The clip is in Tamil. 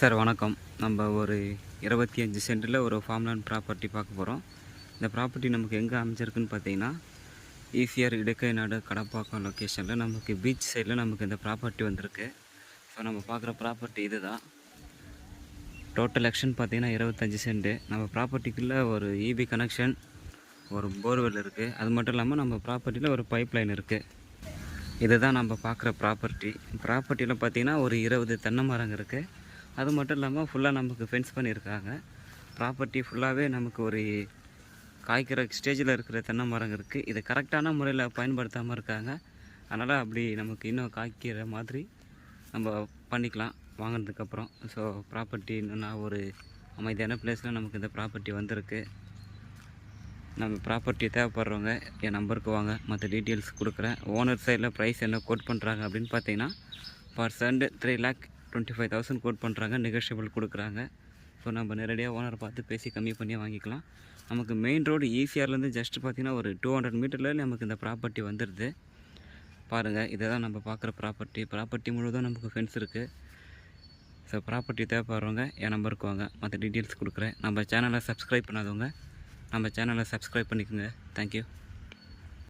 சார் வணக்கம். நம்ம ஒரு இருபத்தி அஞ்சு சென்டில் ஒரு ஃபார்ம்லேண்ட் ப்ராப்பர்ட்டி பார்க்க போகிறோம் இந்த ப்ராப்பர்ட்டி நமக்கு எங்கே அமைஞ்சிருக்குன்னு பார்த்தீங்கன்னா ஈசிஆர் இடுக்கை நாடு கடப்பாக்கம் லொக்கேஷனில் நமக்கு பீச் சைடில் நமக்கு இந்த ப்ராப்பர்ட்டி வந்திருக்கு. ஸோ நம்ம பார்க்குற ப்ராப்பர்ட்டி இது தான் டோட்டல் எக்ஷன் பார்த்தீங்கன்னா இருபத்தஞ்சி சென்ட்டு நம்ம ப்ராப்பர்ட்டிக்குள்ளே ஒரு இபி கனெக்ஷன் ஒரு போர்வெல் இருக்குது அது மட்டும் இல்லாமல் நம்ம ப்ராப்பர்ட்டியில் ஒரு பைப் லைன் இருக்குது இதுதான் நம்ம பார்க்குற ப்ராப்பர்ட்டி ப்ராப்பர்ட்டியில் பார்த்தீங்கன்னா ஒரு இருபது தென்னை மரங்க இருக்குது அது மட்டும் இல்லாமல் ஃபுல்லாக நமக்கு ஃபென்ஸ் பண்ணியிருக்காங்க ப்ராப்பர்ட்டி ஃபுல்லாகவே நமக்கு ஒரு காய்க்கிற ஸ்டேஜில் இருக்கிற தென்னை மரம் இருக்குது இதை கரெக்டான முறையில் பயன்படுத்தாமல் இருக்காங்க. அதனால் அப்படி நமக்கு இன்னும் காய்க்கிற மாதிரி நம்ம பண்ணிக்கலாம் வாங்கினதுக்கப்புறம் ஸோ ப்ராப்பர்ட்டி என்னென்னா ஒரு அமைதியான பிளேஸில் நமக்கு இந்த ப்ராப்பர்ட்டி வந்திருக்கு. நம்ம ப்ராப்பர்ட்டி தேவைப்படுறவங்க என் நம்பருக்கு வாங்க. மற்ற டீட்டெயில்ஸ் கொடுக்குறேன். ஓனர் சைடில் ப்ரைஸ் என்ன கோட் பண்ணுறாங்க அப்படின்னு பார்த்தீங்கன்னா per cent three lakh twenty five thousand quote பண்ணுறாங்க நெகோஷியபிள் கொடுக்குறாங்க. ஸோ நம்ம நேரடியாக ஓனரை பார்த்து பேசி கம்மி பண்ணி வாங்கிக்கலாம். நமக்கு மெயின் ரோடு ஈஸியார்லேருந்து ஜஸ்ட் பார்த்தீங்கன்னா ஒரு டூ ஹண்ட்ரட் மீட்டரில் நமக்கு இந்த ப்ராப்பர்ட்டி வந்துடுது பாருங்கள் இதை தான் நம்ம பார்க்குற ப்ராப்பர்ட்டி ப்ராப்பர்ட்டி முழுவதும் நமக்கு ஃபென்ஸ் இருக்குது ஸோ ப்ராப்பர்ட்டி தேவைப்படுறவங்க என் நம்பருக்கு வாங்க. மற்ற டீட்டெயில்ஸ் கொடுக்குறேன். நம்ம சேனலை சப்ஸ்கிரைப் பண்ணாதவங்க நம்ம சேனலை சப்ஸ்கிரைப் பண்ணிக்கோங்க. தேங்க்யூ